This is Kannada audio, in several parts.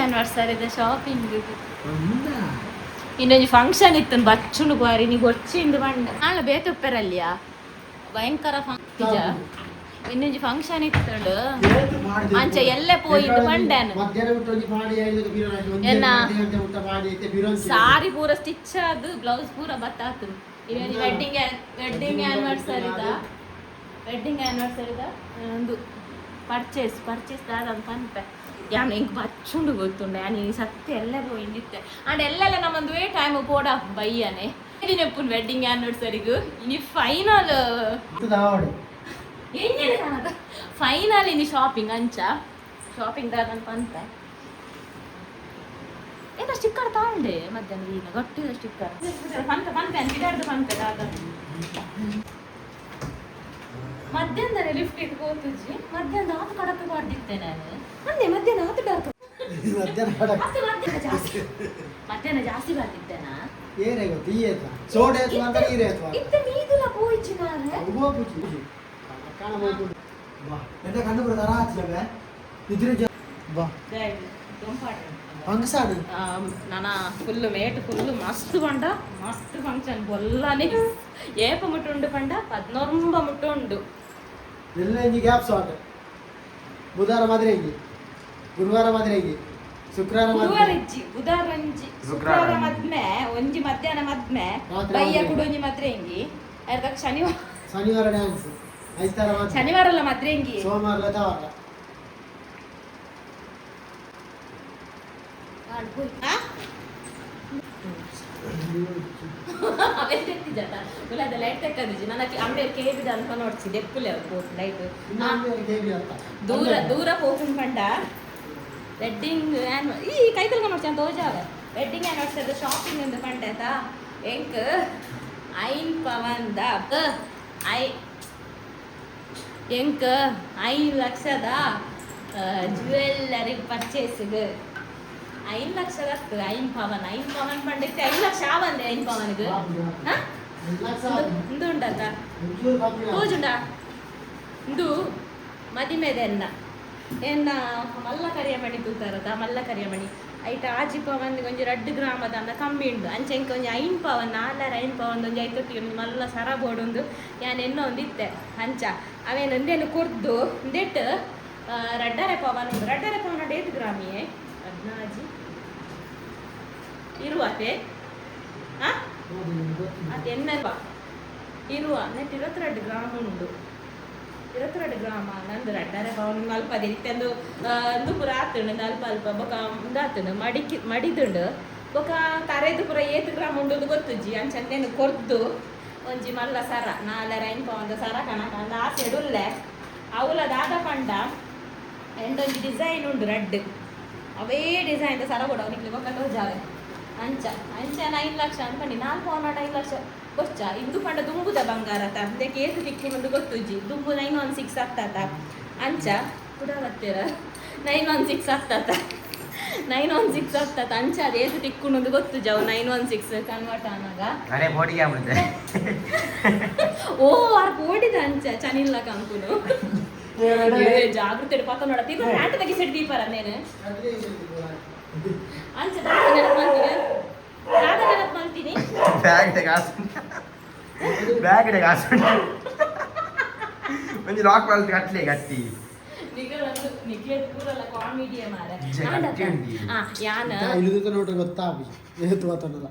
ಆನಿವರ್ಸರಿದ ಶಾಪಿಂಗ್ ಇನ್ನೊಂದು ಫಂಕ್ಷನ್ ಇತ್ತು ಬಚ್ಚುಂಡು ಬಾರಿ ನೀವು ಗೊಚ್ಚಿಂದು ಬಂಡ ನಾಳೆ ಬೇತುಪ್ಪೆರಲ್ಲಿಯಾ? ಭಯಂಕರ ಫಂಕ್ಷನ್ ಇನ್ನೊಂದು ಫಂಕ್ಷನ್ ಇತ್ತುಂಡು ಅಂಚ ಎಲ್ಲೆ ಪೋಯಿದ್ದು ಬಂಡಾನು ಎನ್ನ? ಸಾರಿ ಪೂರ ಸ್ಟಿಚ್ ಅದು ಬ್ಲೌಸ್ ಪೂರ ಬತ್ತಾತು ಇನ್ನೊಂದು ವೆಡ್ಡಿಂಗ್ ವೆಡ್ಡಿಂಗ್ ಆನಿವರ್ಸರಿದ ವೆಡ್ಡಿಂಗ್ ಆನಿವರ್ಸರಿದ ಒಂದು ಪರ್ಚೇಸ್ ಪರ್ಚೇಸ್ ದಾದಂತ ಅನ್ಪೆ ಯಾನ್ ಎಂಕ್ ಬಚ್ಚುಂಡು ಗೊತ್ತುಂಡೆ ಯಾನ್ ಈ ಸತ್ಯ ಎಲ್ಲ ಹೋಯಿಂಡಿತ್ತೆ ಆಂಡ್ ಎಲ್ಲೆಲ್ಲ ನಮ್ಮಂದುವೇ ಟೈಮ್ ಪೋಡ ಬಯ್ಯನೆ ഇതിനെപ്പും വെഡിങ് ആനിവേഴ്സറിക്ക് ഇനി ಫೈನಲ್ ಫೈನಲ್ ഇനി ಶಾಪಿಂಗ್ ಅಂಚ. ಶಾಪಿಂಗ್ ದಾದಂತ ಅಂತ ಏನ ಸ್ಟಿಕ್ಕರ್ ತಗೊಂಡೆ ಮಧ್ಯಾಹ್ನ ಈಗ ಗಟ್ಟಿದ ಸ್ಟಿಕ್ಕರ್ ಪಂತ ಪಂತೆ ಅಂತ ದಾದ ಮಧ್ಯಾಹ್ನದಲ್ಲಿ ಲಿಫ್ಟ್ ಇಟ್ಟು ಹೋಗ್ತಿದ್ವಿ ಮಧ್ಯಾಹ್ನ ಆತು ಕಡಪೆ ಮಾಡಿದ್ದೆ ನಾನು. ಅಂದೆ ಮಧ್ಯಾಹ್ನ ಆತು ಡಾರ್ಕ್ ಮಧ್ಯಾಹ್ನ ಜಾಸ್ತಿ. ಮಧ್ಯಾಹ್ನ ಜಾಸ್ತಿ ಬರ್ತಿದ್ದೇನಾ ಏನೇ ಗೊತ್ತು ಈ ಏತ್ವ ಸೋಡೆ ಏತ್ವ ಅಂತ ನೀರು ಏತ್ವ ಇತ್ತ ನೀದಿಲ್ಲ ಪೋಯಿಚಿ ನಾನು ಉಗುವ ಪೂಜಿ ಕಾಣ ಹೋಗ್ಬಿಡು ಬಾ. ಎಂತ ಕಂಡು ಬಿಡು ತರ ಇದ್ರೆ ಬಾ. ಫಂಕ್ಷನ್ ನಾನ ಫುಲ್ ಮೇಟ್ ಫುಲ್ ಮಸ್ತ್ ಪಂಡ ಮಸ್ತ್ ಫಂಕ್ಷನ್ ಬೊಲ್ಲನೆ. ಏಪ ಮುಟ್ಟುಂಡು ಪಂಡ? ಪದ್ನೊಂಬ ಮುಟ್ಟುಂಡು ಎಲ್ಲ ಇಂಜಿ ಗ್ಯಾಪ್ ಸಾಟ್ ಬುಧವಾರ ಮಾದ್ರೆ ಹಿಂಗಿ ಗುರುವಾರ ಮಾದ್ರೆ ಹಿಂಗಿ ಶುಕ್ರವಾರ ಗುರುವಾರ ಮಾದ್ರೆ ಇಜ್ಜಿ ಬುಧವಾರ ಒಂಜಿ ಶುಕ್ರವಾರ ಶುಕ್ರವಾರ ಮದ್ಮೆ ಒಂಜಿ ಮಧ್ಯಾಹ್ನ ಮದ್ಮೆ ರಾತ್ರಿ ಬಯ್ಯ ಮದ್ಮೆ. ಕುಡೊಂಜಿ ಮದ್ರೆ ಹೆಂಗಿ ಅರ್ಧಕ್ ಶನಿವಾರ ಶನಿವಾರ ಡ್ಯಾನ್ಸ್ ಐತಾರ ಮಾತ್ರ ಶನಿವಾರ ಅಲ್ಲ ಮದ್ರೆ ಹೆಂಗಿ ಸೋಮವಾರ ಲತಾವಾರ ಜಟ ಉಲಾದ ಲೈಟ್ ತೆಕ್ಕದಿಜಿ ನನಗೆ ಅಂಗಡಿಯಲ್ಲಿ ಕೇಳಿದ ಅಂತ ನೋಡ್ಸಿ ದೆಪ್ಪುಲೆ ಪೋತು ಲೈಟ್ ಇನ್ನೊಂದು ದೇವಿ ಅಂತ ದೂರ ದೂರ ಹೋಗುನ್ ಪಂಡ ವೆಡ್ಡಿಂಗ್ ಈ ಕೈ ಕಲ್ಕ ನೋಡ್ಸಿ ಅಂತ ಹೋಜಾವ ವೆಡ್ಡಿಂಗ್ ಆನಿವರ್ಸರಿ ಶಾಪಿಂಗ್ ಎಂದು ಪಂಡತ ಎಂಕ್ ಐನ್ ಪವಂದ ಐ ಎಂಕ್ ಐದು ಲಕ್ಷದ ಜ್ಯುವೆಲ್ಲರಿ ಪರ್ಚೇಸ್ಗೆ ಐದು ಲಕ್ಷದ ಐನ್ ಪವನ್ ಐನ್ ಪವನ್ ಪಂಡಿತ್ತೆ ಐದು ಲಕ್ಷ ಆವಂದೆ ಐನ್ ಪವನ್ಗೆ ಇಂದು ಉಂಡತ್ತ ತೋಜುಂಡ ಇಂದು ಮದಿಮೆದೆನ್ನ ಎನ್ನ ಮಲ್ಲ ಮಲ್ಲ ಕರಿಯಮಣಿ ತೂತಾರದ ಮಲ್ಲ ಕರಿಯಮಣಿ ಐಟ ಆಜಿ ಪವನ್ ಒಂಜಿ ರಡ್ಡು ಗ್ರಾಮದ ಅನ್ನ ಕಮ್ಮಿ ಉಂಡು ಅಂಚೆ ಇಂಕ ಒಂಜಿ ಐನ್ ಪವನ್ ನಾಲ್ಕರ ಐನ್ ಪವನ್ ಒಂಜಿ ಐತೊಟ್ಟಿಗೆ ಒಂದು ಮಲ್ಲ ಸರ ಬೋಡುಂದು ಯಾನ್ ಎನ್ನೋ ಒಂದು ಇತ್ತೆ ಅಂಚ ಅವೇನು ಒಂದೇನು ಕೊರ್ದು ಒಂದೆಟ್ ರಡ್ಡರೆ ಪವನ್ ಉಂಡು ರಡ್ಡರೆ ಪವನ್ ಡೇಟ್ ಗ್ರಾಮಿಯೇ ಹದ್ನಾಜಿ ಇರುವತೆ ಅದೆನ್ನಲ್ವ? ಇರುವ ನೆಟ್ ಇರುವತ್ತೆರಡು ಗ್ರಾಮ್ ಉಂಡು ಇರುವತ್ತೆರಡು ಗ್ರಾಮ, ನಂದು ರಡ್ಡರೆ ಪವನ್ ಅಲ್ಪ ಇತ್ತಂದು ಅಂದು ಪುರ ಆತುಂಡು ಅಲ್ಪ ಅಲ್ಪ ಬೊಕ ಉಂದಾತುಂಡು ಮಡಿಕಿ, ಮಡಿದುಂಡು. ಬೊಕ ತರೆದು ಪುರ ಏತ್ ಗ್ರಾಮ್ ಉಂಡು ಗೊತ್ತುಜ್ಜಿ ಅಂಚಂದೇನು ಕೊರ್ದು. ಒಂಜಿ ಮಲ್ಲ ಸರ ನಾಲ್ಕರ ರೈನ್ ಪವಂದ ಸರ ಕಣಕ. ಅಂದ ಆಸೆ ಉಲ್ಲೆ ಅವಲ ದಾದ ಪಂಡ ಎಂಡೊಂಜಿ ಡಿಸೈನ್ ಉಂಡು ರಡ್ಡ್. ಅವೇ ಡಿಸೈನ್ ಸರ ಕೂಡ. ಅವನಿಗೆ ಬೊಕ್ಕ ತೋಜಾವೆ. ಅಂಚ ಅಂಚನ ಐದು ಲಕ್ಷ ಅನ್ಕೊಂಡು ನಾಲ್ಕು ಅವನಾಟ ಐದು ಲಕ್ಷ. ಕೊಚ್ಚ ಇದು ಪಂಡ ದುಂಬುದ ಬಂಗಾರ ತ. ಅಂದೆ ಕೇಸು ಸಿಕ್ಕಿ ಒಂದು ಗೊತ್ತುಜ್ಜಿ ದುಂಬು ನೈನ್ ಒನ್ ಸಿಕ್ಸ್ ಆಗ್ತಾತ ಅಂಚ ಕೂಡ ಬರ್ತೀರ? ನೈನ್ ಒನ್ ಸಿಕ್ಸ್ ಆಗ್ತಾತ ನೈನ್ ಒನ್ ಸಿಕ್ಸ್ ಆಗ್ತಾತ ಅಂಚ ಅದು ಏಸು ತಿಕ್ಕೊಂಡು ಗೊತ್ತು ಜಾವು ನೈನ್ ಒನ್ ಸಿಕ್ಸ್ ಕನ್ವರ್ಟ್ ಆನಾಗ. ಅರೆ ಓ ಆರ್ ಓಡಿದ ಅಂಚ ಚನಿಲ್ಲ ಕಂಕುನು ಜಾಗೃತಿ ಪಕ್ಕ ನೋಡ ಇದು ಹ್ಯಾಂಟ್ ತೆಗಿಸಿಡ್ ದೀಪರ ನೇನು ಅಂಚ ದಾದ ನೆನಪು ಮಾಡ್ತೀನಿ ದಾದ ನೆನಪು ಮಾಡ್ತೀನಿ ಬ್ಯಾಗ್ ಕಾಸು ಬ್ಯಾಗ್ ಕಾಸು ಒಂಜಿ ಲಾಕ್ ಬಾಲ್ ಕಟ್ಲೆ ಗಟ್ಟಿ ನಿಗಳಂದು ನಿಖಿಲ್ ಪೂರಲ್ಲ ಕಾಮಿಡಿಯ ಮಾರ ಜೆ- ಗಟ್ಟಿ ಉಂಡಿ. ಆ ಯಾನ ಇಳಿದು ನೋಡ್ರಿ ಗೊತ್ತಾಗಿ ಏತು ಆತನಲ್ಲ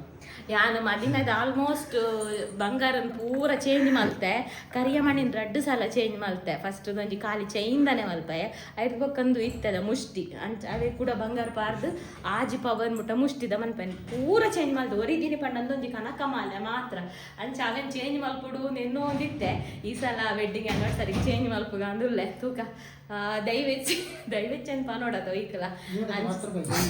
ಯಾನ ಮದಿನದ ಆಲ್ಮೋಸ್ಟ್ ಬಂಗಾರನ ಪೂರ ಚೇಂಜ್ ಮಲ್ತೆ. ಕರಿಯ ಮಣ್ಣಿನ ರಡ್ಡು ಸಲ ಚೇಂಜ್ ಮಲ್ತೆ. ಫಸ್ಟ್ ಒಂಜಿ ಖಾಲಿ ಚೈನ್ದಾನೆ ಮಲ್ಪೆ. ಐದು ಬೊಕ್ಕಂದು ಇತ್ತದ ಮುಷ್ಟಿ. ಅಂಚ ಅವೇ ಕೂಡ ಬಂಗಾರ ಪಾರ್ದು ಆಜಿ ಪವನ್ ಮುಟ್ಟ ಮುಷ್ಟಿದ ಮನ್ಪೆನ್. ಪೂರ ಚೇಂಜ್ ಮಲ್ತು ಒರಿದಿನಿ ಪಂಡಂದು ಒಂಜಿ ಕನಕ ಮಾಲೆ ಮಾತ್ರ. ಅಂಚ ಅವೇನ್ ಚೇಂಜ್ ಮಲ್ಪುಡು ನೆನ್ನೋ ಒಂದಿತ್ತೆ. ಈ ಸಲ ವೆಡ್ಡಿಂಗ್ ಆನಿವರ್ಸರಿಗೆ ಚೇಂಜ್ ಮಲ್ಪುಗ ಅಂದುಲ್ಲೆ. ತೂಕ. ಆ, ದಯವಿಚ್ಚಿ ದಯವಿಚ್ಚಿ ಅಂತ ನೋಡೋದು ಈಕಲ ಹತ್ತು ರೂಪಾಯಿ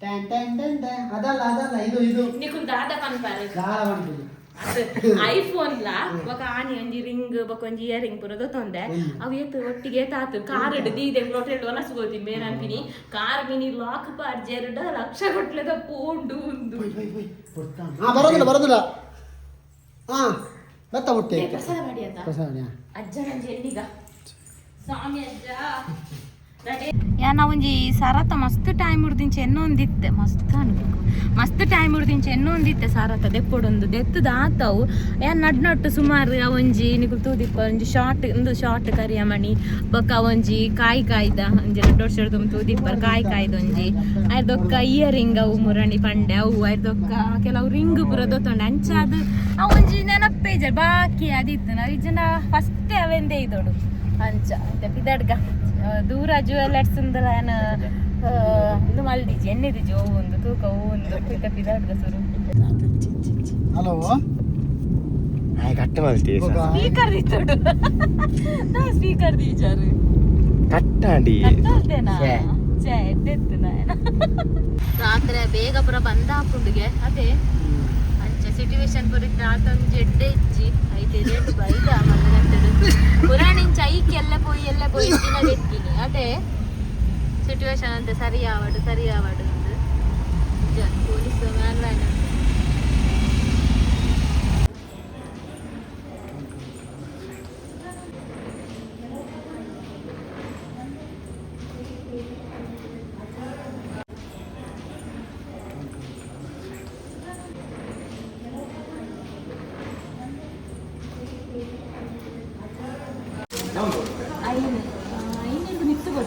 ಟ್ಯಾನ್ ಟ್ಯಾನ್ ಟ್ಯಾನ್ ಟ್ಯಾನ್. ಅದಲ್ಲ ಅದಲ್ಲ ಇದು ಇದು నీకు దాదా పనిపారు ದಾರ ಬಂತು ಐಫೋನ್ ಲ ఒక ಆನಿ ಒಂಜಿ ರಿಂಗ್ ಬೊಕ ಒಂಜಿ ಇಯರ್ ರಿಂಗ್ ಪುರ ದೊತ್ತೊಂದೆ ಅವು ಏತ್ ಒಟ್ಟಿಗೆ ತಾತು ಕಾರ್ ಹಿಡ್ದು ಇದೆ ಲೋಟೆಡ್ ಒನಸ್ಬೋದಿ ಬೇರೆ ಅನ್ಪಿನಿ ಕಾರ್ ಮಿನಿ ಲಾಕ್ ಪಾರ್ ಜೆರಡ ಲಕ್ಷ ಕೊಟ್ಲೆದ ಪೋಂಡು ಉಂದು ಹಾ ಬರೋದಿಲ್ಲ ಬರೋದಿಲ್ಲ ಹಾ ಬತ್ತ ಮುಟ್ಟೆ ಏ, ಪ್ರಸಾದ ಮಾಡಿ ಆತ ಪ್ರಸಾದ ಅಜ್ಜ ನಂಜಿ ಎಲ್ಲಿಗ ಸ್ವಾಮಿ ಅಜ್ಜ ಯಾನ ಒಂಜಿ ಸಾರಾತ ಮಸ್ತ್ ಟೈಮ್ ಉಡ್ದಿಂಚೆ ಎನ್ನೊಂದಿತ್ತೆ ಮಸ್ತ್ ಅನ್ಬೇಕು. ಮಸ್ತ್ ಟೈಮ್ ಉಡ್ದಿಂಚೆ ಎನ್ನೊಂದಿತ್ತೆ ಸಾರಾತ ದೆಪ್ಪೊಡೊಂದು ದೆತ್ತದ ಆತವು. ಯಾ, ನಡ್ ನಟ್ಟು ಸುಮಾರು ಅವಂಜಿ ನಿಕುಲ್ ತೂದಿಪ್ಪ, ಒಂಜಿ ಶಾರ್ಟ್ ಒಂದು ಶಾರ್ಟ್ ಕರಿಯ ಮಣಿ ಬೊಕ್ಕ ಒಂಜಿ ಕಾಯಿ ಕಾಯ್ದ, ಒಂಜಿ ಎರಡು ವರ್ಷ ತೂದಿಪ್ಪ, ಕಾಯಿ ಕಾಯ್ದ ಒಂಜಿ. ಇಯರ್ ರಿಂಗ್ ಅವು ಮುರಣಿ ಪಂಡೆ ಅವು ಅರ್ದೊಕ್ಕ ಕೆಲವು ರಿಂಗ್ ಪುರ ದೊತ್ತೊಂಡೆ. ಅಂಚಾದ ಅವಂಜಿ ನೆನಪೇಜ ಬಾಕಿ ಅದಿತ್ತು. ನಾವು ಈ ಜನ ಫಸ್ಟ್ ಅವೆಂದೇ ಇದೋಡು ಅಂಚ ಪಿದಡ್ಗ. ದೂರ ಜ್ಯುವೆಲರ್ಸ್ ಏನ ಇದು ಮಲ್ದಿಜಿ ಎಣ್ಣೆದಿಜಿ ಜೋ ಒಂದು ತೂಕ ಒಂದು ಪಿತ ಪಿದಾಡ್ದ ಸುರು. ಹಲೋ ಆಯ್ ಕಟ್ಟ ಮಲ್ತಿ ಸ್ಪೀಕರ್ ದಿತ್ತೋಡು ನಾ ಸ್ಪೀಕರ್ ದೀಚಾರು ಕಟ್ಟಾಡಿ ಕಟ್ಟಲ್ತೇನಾ ಚೆ ಎಡ್ಡೆತ್ತು ನಾಯನ ರಾತ್ರಿ ಬೇಗ ಪುರ ಬಂದ ಹಾಕುಂಡಿಗೆ ಅದೇ. ಅಂಚ ಸಿಟುವೇಶನ್ ಪುರಿತ ಆತೊಂದು ಜಡ್ಡೆ ಇಜ್ಜಿ ಐತೆ ರೇಟ್ ಬೈದ ಮಲ್ಲಗಂತಡು ಪುರಾಣಿಂಚ ಐಕ್ ಎಲ್ಲ ಪೋಯಿ ಎಲ್ಲ ಪೋಯಿ ದಿನ ಬೆತ್ತಿನಿ ಅದೇ ಸಿಟುವೇಶನ್ ಅಂತ ಸರಿ ಆವಡು ಸರಿ ಆವಡು ಅಂದು ನಿಜ ಪೊಲೀಸ್ ಮ್ಯಾನ್ಲೈನ್ ಐನು ಐನೈದು ಮಿತ್ತು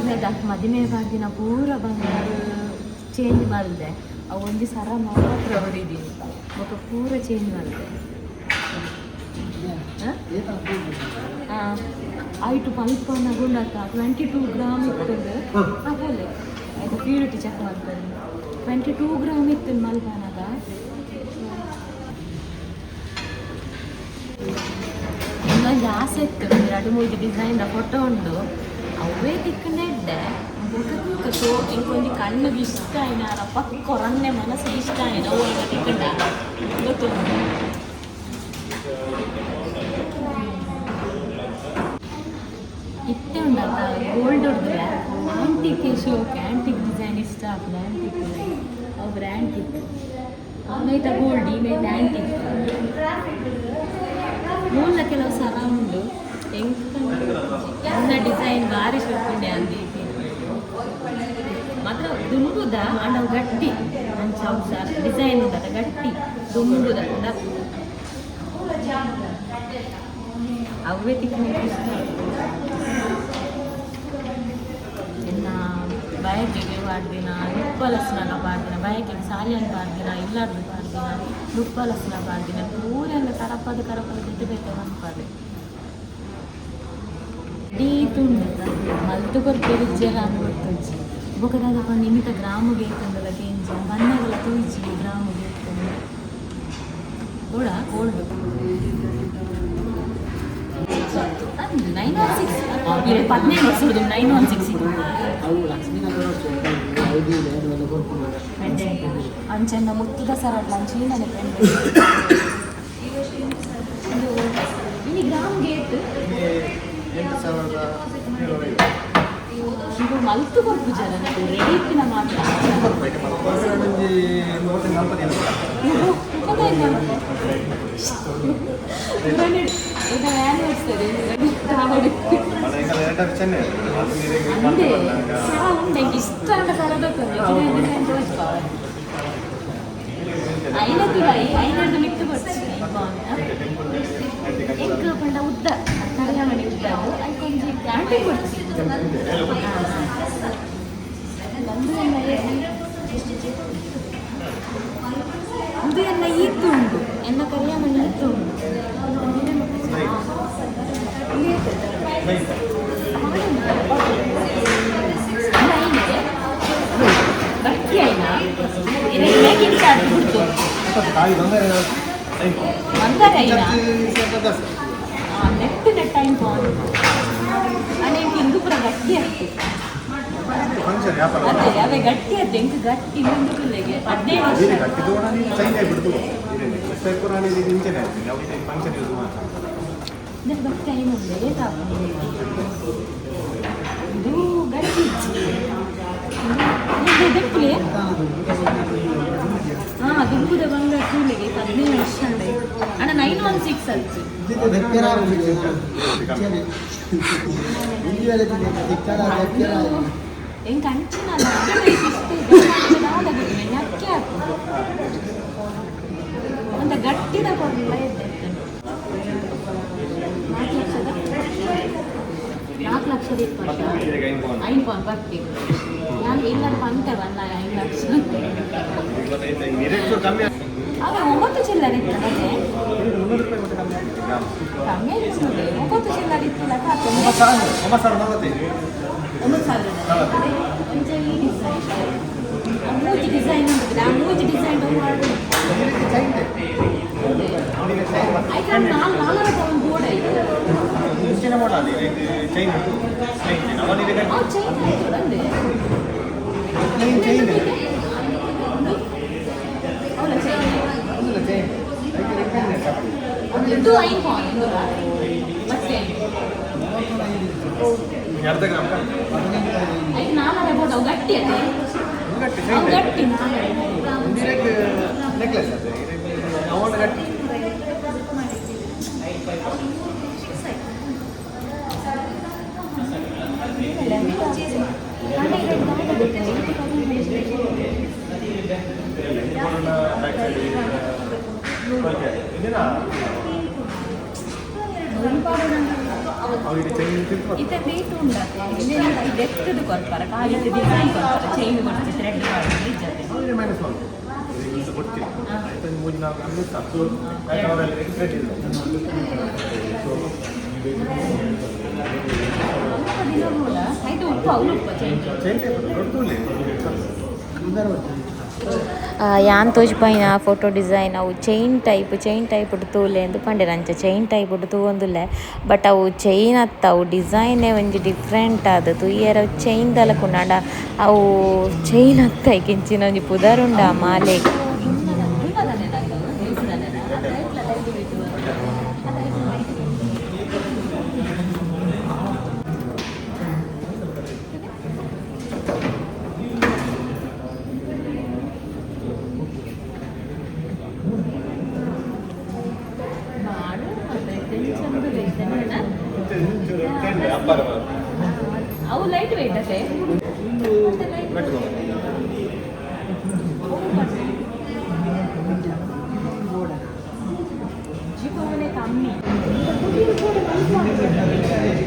ಎನ್ನ ಮದುವೆ ದಿನ ಪೂರ ಬಂಗಾರ ಚೇಂಜ್ ಮಾಡಿದೆ ಅವು ಒಂದು ಸರ ಮಾತ್ರ ಹೊಡಿದೀನಿ ಮತ್ತು ಪೂರ ಚೇಂಜ್ ಮಾಡಿದೆ ಆಯಿತು ಪಲ್ಪ ನಗುಂಡತ್ತ ಟ್ವೆಂಟಿ ಟೂ ಗ್ರಾಮ್ ಇತ್ತು ಅದೇ ಆಯ್ತು ಪ್ಯೂರಿಟಿ ಚೆಕ್ ಮಾಡ್ತಾರೆ ಟ್ವೆಂಟಿ ಟೂ ಗ್ರಾಮ್ ಇತ್ತು ಮಲ್ಪಾನಾಗ ಇನ್ನೊಂದು ಆಸೆ ಇತ್ತು. ಎರಡು ಮೂರು ಡಿಸೈನ್ ಫೋಟೋ ಉಂಡು. ಕೊಂಚ ಕಣ್ಣಿಗೆ ಇಷ್ಟ ಆಯ್ನಾರ ಪಕ್ಕ ಕೊರನ್ನೆ ಮನಸ್ಸಿಗೆ ಇಷ್ಟ ಆಯ್ನ ಅವಾಗ ತಿಕ್ಕಂಡ ಗೊತ್ತು? ಇತ್ತೆ ಉಂಡಲ್ಲ ಗೋಲ್ಡ್ ಹೊಡೆದ್ರೆ ಆಂಟಿಕ್ ಶೋಕೆ ಆಂಟಿಕ್ ಡಿಸೈನ್ ಇಷ್ಟ ಆಗ್ತದೆ? ಆಂಟಿಕ್ ಅವ್ರ ಆಂಟಿಕ್ ಆಮೇತ ಗೋಲ್ಡ್ ಈಮೇತ ಆಂಟಿಕ್ ಮೂಲ ಕೆಲವು ಸರ ಎಂತ ಡಿಸೈನ್ ಭಾರಿ ಶೋಕುಂಡೆ ಅಂದಿ ಮಾತ್ರ ದುಂಬುದ ಅಂಡ ಗಟ್ಟಿ. ಅಂಚ ಚೌಸ ಡಿಸೈನ್ ಉಂಟದ ಗಟ್ಟಿ. ದುಂಬುದ ಅವೇ ತಿಕ್ಕಲಿಕ್ಕೆ ಇಷ್ಟ ಇನ್ನು ಬಯಕೆಗೆ ಪಾಡ್ದಿನ ಉಪ್ಪಲಸ್ನ ಪಾಡ್ದಿನ, ಬಯಕೆಗೆ ಸಾಲಿಯನ್ ಪಾಡ್ದಿನ, ಇಲ್ಲಾರ್ದು ಪಾಡ್ದಿನ ಉಪ್ಪಲಸ್ನ ಪಾಡ್ದಿನ ಪೂರೆಲ್ಲ ಕರಪದ ಕರಪದ ಜೊತೆ ಬೇಕು ಅನ್ಪಾದೆ ಡೀ ತುಂಡು ಮಲ್ತು ಕೊರ್ಪೆ ವಿಜ್ಜರ ಅನ್ಬಿಡ್ತಜ್ಜಿ ಬೊಕದಾದ ನಿಮಿತ ಗ್ರಾಮಗೆ ಏತಂದಲ ಗೇಂಜ ಬಣ್ಣಗಳ ತೂಜಿ ಗ್ರಾಮಗೆ ಏತಂದ ಗೋಲ್ಡ್ ಅಂದು ನೈನ್ ಒನ್ ಸಿಕ್ಸ್ ಪದಿನೈದು ವರ್ಷದ್ದು ನೈನ್ ಒನ್ ಸಿಕ್ಸ್ ಇದು ಅವು ನನಗೆ ಅಂಚೆಂದ ಮುತ್ತಿದ ಸರಟ್ಲ ಅಂಚೀನನೆ ಪೆಂಡೆ. ಇದು ಇಲ್ಲಿ ಗ್ರಾಮ್ಗೆ ಏತು? ಎಂಟು ಸಾವಿರದ ಇದು ಮಲ್ತು ಕೊಡ್ತು ಜನ ನಾವು ರೆಡಿ ಇತ್ತಿನ ಮಾತ್ರ ಈಗ ವ್ಯಾನ್ ಓಡಿಸ್ತದೆ ಅಂದೆ ಸರ ಉಂಡೆ ಇಷ್ಟ ಅಂತ ಸರದಕ್ಕೊಂದು ಐನದ್ದು ಬೈ ಐನದ್ದು ಮಿತ್ತು ಕೊಡ್ತೀನಿ ಎಂಕ್ ಪಂಡ ಉದ್ದ ಕಡಿಯ ಮನೆ ಉದ್ದ ಅದು ಐಕೊಂಜಿ ಆಂಟಿ ಕೊಡ್ತೀನಿ ಒಂದು ಎಲ್ಲ ಏ- ಇದು ಎಲ್ಲ ಇತ್ತು ಉಂಟು ಎನ್ನ ಕರಿಯ ಮಣ್ಣು ಇತ್ತು ಉಂಟು ಮಂದರ ಐನಾ ನೆಟ್ಟು ನೆಟ್ಟ ಇಂಪು ಅನೆ ಇಂದು ಪೂರ ಗಟ್ಟಿ ಆಗ್ತು ಅದೇ ಅವೇ ಗಟ್ಟಿ ಆಯ್ತು ಇಂಕ ಗಟ್ಟಿ ಇನ್ನೊಂದು ಪಿಲ್ಲೆಗೆ ಹದಿನೈದು ವರ್ಷ ಇದರ ಗಟ್ಟಿ ಐನು ಉಂಡೆ ಸಾಕು ಇದು ಗಟ್ಟಿ ಇದು ದೆಪ್ಪುಲೆ ಹಾಂ ದುಂಬುದ ಬಂಗಾರ ಕೂಲಿಗೆ ಹದಿನೈದು ವರ್ಷ ಅಣ್ಣ ನೈನ್ ಒನ್ ಸಿಕ್ಸ್ ಹತ್ತು ಹೆಂಗೆ ಅಂಚಿನಲ್ಲ ಅಕ್ಕೆ ಹಾಕುದು ಅಂತ ಎದ್ದೆ ನಾಲ್ಕು ಲಕ್ಷದ? ನಾಲ್ಕು ಲಕ್ಷದ ಇಪ್ಪತ್ತು. ಐದು ಬರ್ತೀವಿ. ನಾನು ಎಲ್ಲರೂ ಪಂತೇವ ಅಲ್ಲ ಐದು ಲಕ್ಷ? ಆಗ ಒಂಬತ್ತು ಚಿಲ್ಲರ್ ಇತ್ತು ಮತ್ತೆ ಕಮ್ಮಿ ಆಯ್ತು ನೋಡಿ. ಒಂಬತ್ತು ಚಿಲ್ಲರ್ ಇತ್ತಿಲ್ಲ ಸಾಕು ಒಂಬತ್ತು ಸಾವಿರ ಒಂಚ ಈ ಡಿಸೈನ್ ಆ ಮೂಜಿ ಡಿಸೈನ್ ಉಂಟು ಆ ಮೂಜಿ ಡಿಸೈನ್ ಮಾಡಿ ಆಯ್ತು ನಾಲ್ಕು ನಾಲ್ಕು ಒಂದು ಬೋರ್ಡ್ ಆಯ್ತು ಆ ಚೈನ್ ಆಯ್ತು ಇದು ಐದು ಪಾಯಿಂಟ್ ಮತ್ತೆ ಐದು ನಾಲ್ಕು ಬೋರ್ಡ್ ಅವು ಗಟ್ಟಿ ಅದೇ ಅವು ಗಟ್ಟಿ ನಾಲ್ಕು ನೆಕ್ಲೆಸ್ ಅವನ ಗಟ್ಟಿ ಇತ್ತ ರೇಟ್ ಇನ್ನೇನಿಲ್ಲ ಇದು ಕೊಡ್ತಾರೆ ಚೇಂಜ್ ಮಾಡಿ ಇದು ಇದು ಉಪ್ಪು ಉಪ್ಪು ಟೈಪ್ ದೊಡ್ಡದು ಯಾನ್ ತೋಜ್ಪಾಯಿನ ಫೋಟೋ ಡಿಸೈನ್ ಅವು ಚೈನ್ ಟೈಪ್ ಚೈನ್ ಟೈಪ್ ತೂಲೆ ಎಂದು ಪಂಡೆರ್ ಅಂಚ ಚೈನ್ ಟೈಪ್ ತೂವೊಂದುಲ್ಲೆ ಬಟ್ ಅವು ಚೈನ್ ಅತ್ತವು ಡಿಸೈನೇ ಒಂಜಿ ಡಿಫ್ರೆಂಟ್ ಆದ್ ತುಯ್ಯರ ಚೈನ್ ದಲಕುಂಡ ಅವು ಚೈನ್ ಅತ್ತ ಕಿಂಚಿನ ಒಂಜಿ ಪುದರುಂಡ ಆ ಮಾಲೆಗ್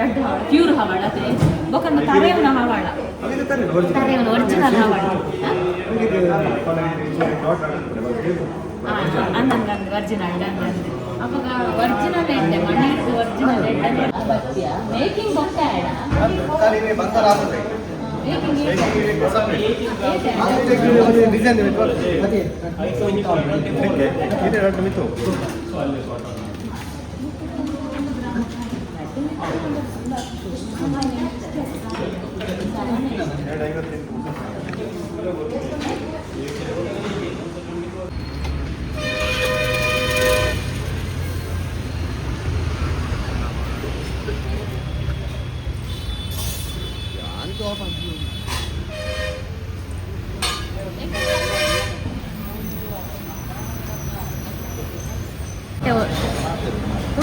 ದೊಡ್ಡ ಹವಳ ಪ್ಯೂರ್ ಹವಳ ಅದೇ ಬೊಕಂದ ತರೆಯವನ ಹವಳ. ತರೆಯವನ ಒರಿಜಿನಲ್ ಹವಳ. ಅಂದಂಗ ಒರಿಜಿನಲ್ ಅಂದಂಗ ಅವಾಗ ಒರಿಜಿನಲ್ ಎಂಡೆ ಮಣ್ಣಿದ್ದು ಒರಿಜಿನಲ್ ಎಂಡೆ ಬತ್ತಿಯ ಮೇಕಿಂಗ್ ಬೊಕ್ಕ making design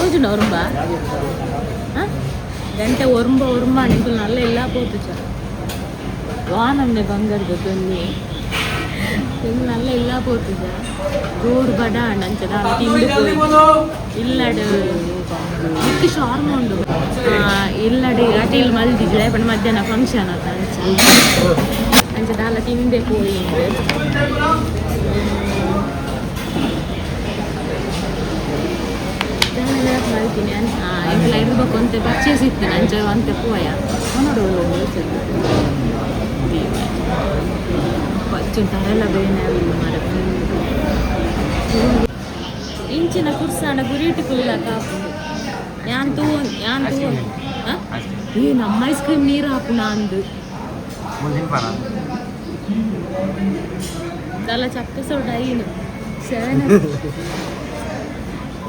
Orijin oğlum bak. ಗಂಟೆ ಒರ್ಂಬ ಒರ್ಂಬ ನಿಂತು ನಲ್ಲ ಇಲ್ಲ ಪೋತು ಚ ವಾ ನಮ್ಮನೆ ಬಂಗರ್ದು ತೊಂದು ನಿಂಗೆ ನಲ್ಲ ಇಲ್ಲ ಪೋತು ಚ ಗೂಡ್ ಬಡ ಅಂಚದ ತಿಂದು ಇಲ್ಲಡು ಇಕ್ಕ ಶಾರ್ಮ ಉಂಡು ಇಲ್ಲಡು ಅಟೀಲ್ ಮಲ್ದಿದ್ರೆ ಪಂಡ ಮಧ್ಯಾಹ್ನ ಫಂಕ್ಷನ್ ಆತ ಅಂಚ ಅಂಚದ ಅಲ್ಲ ತಿಂದೆ ಪೋಯಿ ಮಾಡ್ತೀನಿ ಎಂಕಲ ಇರ್ಬೇಕು ಅಂತ ಪರ್ಚೇಸ್ ಇತ್ತು ಅಂಚ ಅಂತ ಪೋಯ ನೋಡು ಪಚ್ಚುಂಟಾರೆಲ್ಲ ಬೇನೆ ಮರ ಇಂಚಿನ ಕುರ್ಸಾನ ಗುರಿಟಿ ಕುಲ್ಲ ಕಾಪು ಯಾನ್ ತೂ ಯಾನ್ ತೂ ಏ ನಮ್ಮ ಐಸ್ ಕ್ರೀಮ್ ನೀರು ಹಾಪುನ ಅಂದು ಮುಂದಿನ ಪರ ತಲ ಚಕ್ಕ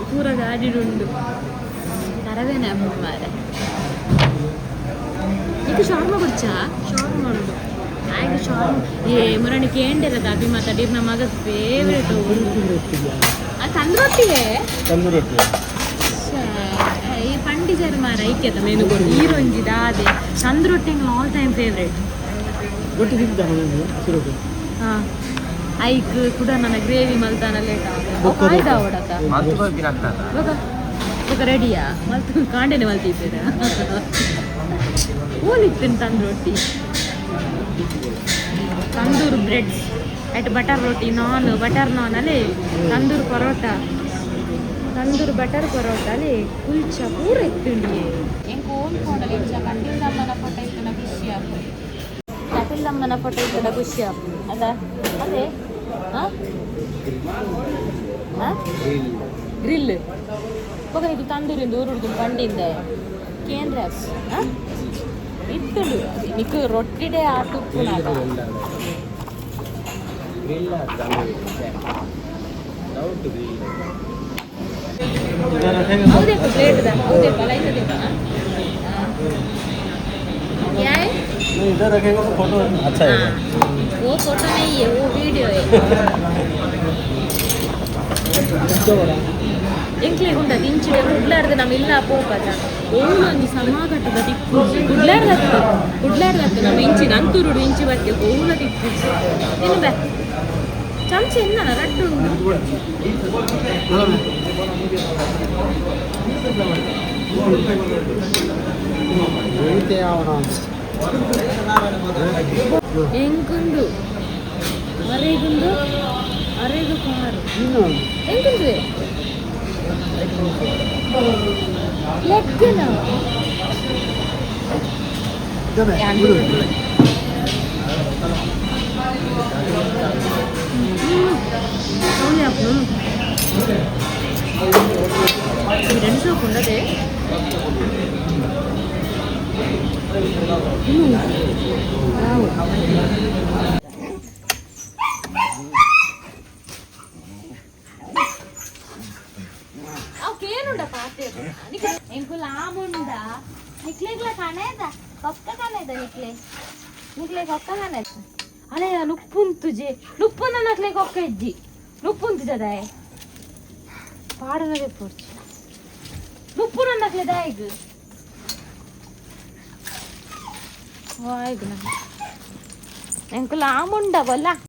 ಸೇನೆ ಪೂರ ಗಾಡಿಡುಂಡು ഷോർമ ಅಮ್ಮ ಮಾರ ಇದು ಶಾರ್ಮ ಕೊಡ್ಚಾ? ಶಾರ್ಮ ಉಂಡು. ಆಯ್ತು ಶಾರ್ಮ. ಏ ಮುರಣಿ ಕೇಂಡಿರದ ಅಭಿಮತ ಡಿರ್ ನಮ್ಮ ಮಗ ಫೇವ್ರೇಟ್ ತಂದ್ರೊಟ್ಟಿಗೆ? ತಂದೂರಿ ರೊಟ್ಟಿ ಈ ಪಂಡಿಜರ್ ಮಾರ ಐಕ್ಯತ ಮೆನು ಕೊಡು ಈರೊಂಜಿ ದಾದೆ. ತಂದ್ರೊಟ್ಟಿ ಆಲ್ ಟೈಮ್ ಫೇವ್ರೇಟ್ ಹಾಂ. ಐಕ್ ಕೂಡ ನನ್ನ ಗ್ರೇವಿ ಮಲ್ತಾನ ಲೇಟ್ ಆಯ್ತಾ ಇವಾಗ ಇವಾಗ ರೆಡಿಯಾ? ಮಲ್ತು ಕಾಂಡೆನೆ ಮಲ್ತಿದ್ದೀರ? ಹೂಲಿಕ್ತೀನಿ ತಂದು ರೊಟ್ಟಿ. ತಂದೂರ್ ಬ್ರೆಡ್ ಅಟ್ ಬಟರ್ ರೊಟ್ಟಿ ನಾನ್ ಬಟರ್ ನಾನ್ ಅಲ್ಲಿ ತಂದೂರ್ ಪರೋಟ. ತಂದೂರ್ ಬಟರ್ ಪರೋಟ ಅಲ್ಲಿ ಕುಲ್ಚ ಪೂರ ಇತ್ತಿಂಡಿ ಹೆಂಗೆ ಓದ್ಕೊಂಡಲ್ಲಿ ಇಂಚ ಕಟ್ಟಿಲ್ಲಮ್ಮನ ಫೋಟೋ ಇತ್ತು ಖುಷಿ ಆಗ್ತದೆ ಅಮ್ಮನ ಫೋಟೋ ಇತ್ತು ಖುಷಿ ಆಗ್ತದೆ ಅದ ಅದೇ ಹಾಂ ಹಾಂ ಗ್ರಿಲ್ ಪಕ್ಕ ಇದು ತಂದೂರಿಂದ ಊರುಡ್ದು ಪಂಡಿಂದ ಕೇಂದ್ರಸ್ ಇತ್ತು ನಿಕ್ಕು ರೊಟ್ಟಿಡೆ ಆ ತುಪ್ಪುನಾಗ ಹೌದೇ ಪ್ಲೇಟ್ ಹೌದೇ ಲೈಟ್ ಯಾಯ್ इधर रखेगा तो फोटो अच्छा है हाँ, वो फोटो नहीं है वो वीडियो है ಎಂಕ್ಲೆ ಗುಂಡ ದಿಂಚಿಡೆ ಗುಡ್ಲಾಡ್ದು ನಮ್ಮ ಇಲ್ಲ ಪೋಪದ ಓಳು ಒಂಜಿ ಸಮಾಗಟ್ಟದ ತಿಕ್ಕು ಗುಡ್ಲಾಡ್ದತ್ತು ಗುಡ್ಲಾಡ್ದತ್ತು ನಮ್ಮ ಇಂಚಿ ನಂತೂರುಡು ಇಂಚಿ ಬಟ್ಟೆ ಓಳ ತಿಕ್ಕು ಇನ್ನು ಬೇ ಚಮಚ ಎನ್ನ ರಡ್ಡು ಹೇಳ್ತೆ ಅವನ ಎಂಕುಂದು ಅರೆಗುಂದು ಅರೆಗು ಕಾರು ಇನ್ನು ಎಂಕುಂದು ಲೆಕ್ಕನ ಇದ್ದಾನೆ ಎರಡು. ಇರು. అవును అప్పుడు రెండు సోపు ఉండదే ಕೇನುಂಡ ಪಾತೆ ಎಂಕು ಲಾಮುಂಡ ನಿಕ್ಲೆಗ್ಲ ಕಣೇದ ಕೊಕ್ಕ ಕಣೇದ ನಿಕ್ಲೆ ನಿಕ್ಲೆ ಕೊಕ್ಕ ಕಣೇದ ಅಲೆ ನುಪ್ಪುಂತುಜೆ ನುಪ್ಪುನ ನಕ್ಲೆ ಕೊಕ್ಕ ಇಜ್ಜಿ ನುಪ್ಪುಂತು ಜದಾಯ್ ಪಾಡನಗೆ ಪೋರ್ಚು ನುಪ್ಪುನ ನಕ್ಲೆ ದಾಯ್ಗ್ എനിക്ക് ലാഭം ഉണ്ടാവല്ല